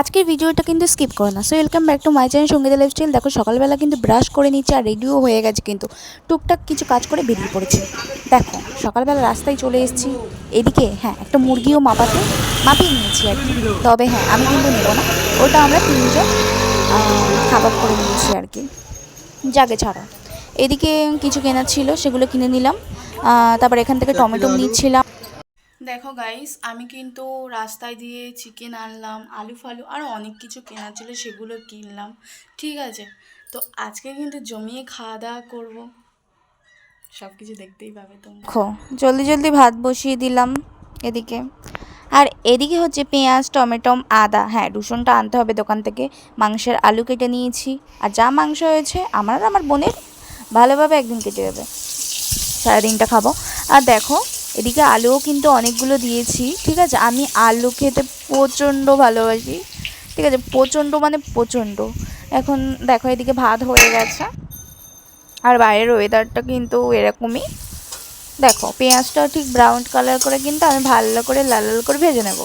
আজকের ভিডিওটা কিন্তু স্কিপ করো না। So welcome back to my channel Sangeeta lifestyle দেখো, সকালবেলা কিন্তু ব্রাশ করে নিচ্ছে আর রেডিও হয়ে গেছে কিন্তু। টুকটাক কিছু কাজ করে বেরিয়ে পড়েছে। দেখো, সকালবেলা রাস্তায় চলে এসেছি। এদিকে হ্যাঁ একটা মুরগিও মাপাতে, মাপিয়ে নিয়েছি আর কি। তবে হ্যাঁ আমি কিন্তু নেব না। ওটা আমরা তিনজন খাবার করে নিয়েছি আর কি। জাগে ছাড়া। এদিকে কিছু কেনার ছিল, সেগুলো কিনে নিলাম। তারপর এখান থেকে টমেটো নিচ্ছিলাম। দেখো গাইস আমি কিন্তু রাস্তায় দিয়ে চিকেন আনলাম, আলু ফালু আরও অনেক কিছু কেনার ছিল সেগুলো কিনলাম, ঠিক আছে? তো আজকে কিন্তু জমিয়ে খাওয়া দাওয়া করব। সব কিছু দেখতেই পাবে দেখো, জলদি জলদি ভাত বসিয়ে দিলাম এদিকে। আর এদিকে হচ্ছে পেঁয়াজ, টমেটো, আদা। হ্যাঁ রসুনটা আনতে হবে দোকান থেকে, মাংসের আলু কেটে নিয়েছি। আর যা মাংস হয়েছে, আমার আর আমার বোনের ভালোভাবে একদিন কেটে যাবে। সারাদিনটা খাব। আর দেখো এদিকে আলুও কিন্তু অনেকগুলো দিয়েছি, ঠিক আছে? আমি আলু খেতে প্রচণ্ড ভালোবাসি, ঠিক আছে? প্রচণ্ড মানে প্রচণ্ড। এখন দেখো এদিকে ভাত হয়ে গেছে। আর বাইরের ওয়েদারটা কিন্তু এরকমই। দেখো, পেঁয়াজটা ঠিক ব্রাউন কালার করে কিন্তু আমি ভালো করে লাল লাল করে ভেজে নেব।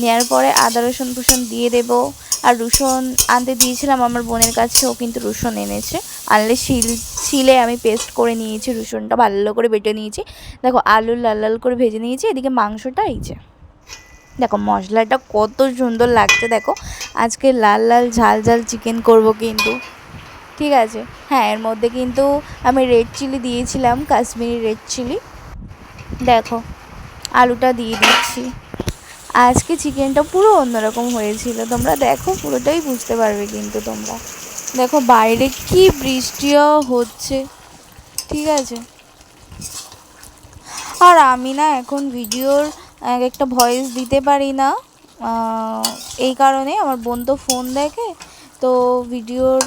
নেওয়ার পরে আদা রসুন ফুসুন দিয়ে দেবো। আর রসুন আনতে দিয়েছিলাম আমার বোনের কাছে, ও কিন্তু রসুন এনেছে। আনলে শিল, শিলে আমি পেস্ট করে নিয়েছি রসুনটা ভালো করে বেটে নিয়েছি। দেখো, আলু লাল লাল করে ভেজে নিয়েছি, এদিকে মাংসটা এই যে। দেখো, মশলাটা কত সুন্দর লাগছে, দেখো। আজকে লাল লাল ঝাল ঝাল চিকেন করব কিন্তু। ঠিক আছে? হ্যাঁ এর মধ্যে কিন্তু আমি রেড চিলি দিয়েছিলাম, কাশ্মীরি রেড চিলি দেখো, আলুটা দিয়ে দিচ্ছি। আজকে চিকেনটা পুরো অন্যরকম হয়েছিল। তোমরা দেখো, পুরোটাই বুঝতে পারবে কিন্তু তোমরা। দেখো, বাইরে কি বৃষ্টিও হচ্ছে। ঠিক আছে? আর আমি না এখন ভিডিওর এক একটা ভয়েস দিতে পারি না। এই কারণে আমার বোন তো ফোন দেখে, তো ভিডিওর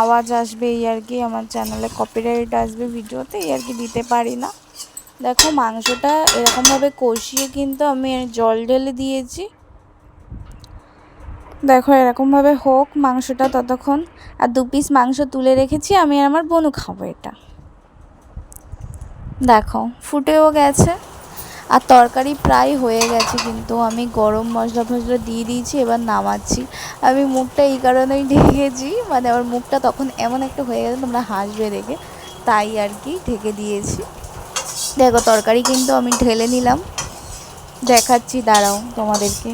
আওয়াজ আসবে এই আর কি। আমার চ্যানেলে কপিরাইট আসবে ভিডিওতে, এই আর কি দিতে পারি না। দেখো মাংসটা এরকমভাবে কষিয়ে কিন্তু আমি জল ঢেলে দিয়েছি। দেখো এরকমভাবে হোক মাংসটা ততক্ষণ। আর দু পিস মাংস তুলে রেখেছি, আমি আমার বোনও খাব এটা। দেখো, ফুটেও গেছে। আর তরকারি প্রায় হয়ে গেছে কিন্তু, আমি গরম মশলা ফসলা দিয়ে দিয়েছি, এবার নামাচ্ছি। আমি মুখটা এই কারণেই ঢেকেছি মানে আমার মুখটা তখন এমন একটা হয়ে গেছে, তোমরা হাসবে দেখে। তাই আর কি ঢেকে দিয়েছি। দেখো, তরকারি কিন্তু আমি ঢেলে নিলাম। দেখাচ্ছি, দাঁড়াও তোমাদেরকে।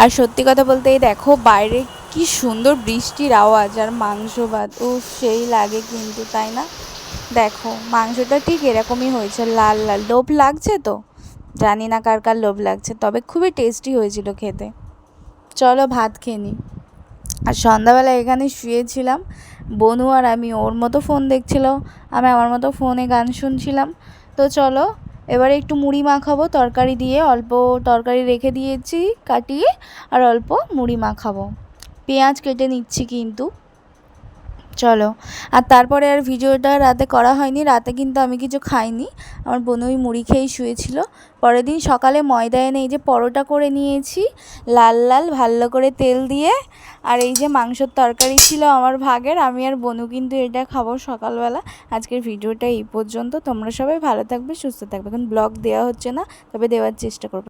আর সত্যি কথা বলতে এই দেখো, বাইরে কি সুন্দর বৃষ্টির আওয়াজ আর মাংস ভাত ও সেই লাগে কিন্তু, তাই না? দেখো, মাংসটা ঠিক এরকমই হয়েছে, লাল লাল। লোভ লাগছে তো? জানি না কার কার লোভ লাগছে, তবে খুবই টেস্টি হয়েছিল খেতে। চলো ভাত খেয়ে নিই আর সন্ধ্যাবেলা এখানে শুয়েছিলাম, বনু আর আমি, ওর মতো ফোন দেখছিল, আমি আমার মতো ফোনে গান শুনছিলাম। তো চলো, এবারে একটু মুড়ি মাখাবো, তরকারি দিয়ে অল্প তরকারি রেখে দিয়েছি, কাটিয়ে, আর অল্প মুড়ি মাখাবো। পেঁয়াজ কেটে নিচ্ছি কিন্তু। চলো। আর তারপরে আর ভিডিওটা রাতে করা হয়নি, রাতে কিন্তু আমি কিছু খাইনি। আমার বোন ওই মুড়ি খেয়েই শুয়েছিল। পরের দিন সকালে ময়দা এনে এই যে পরোটা করে নিয়েছি, লাল লাল ভালো করে তেল দিয়ে। আর এই যে মাংসর তরকারি ছিল আমার ভাগের, আমি আর বনু কিন্তু এটা খাব সকালবেলা। আজকের ভিডিওটা এই পর্যন্ত। তোমরা সবাই ভালো থাকবে, সুস্থ থাকবে। এখন ব্লগ দেওয়া হচ্ছে না, তবে দেওয়ার চেষ্টা করব।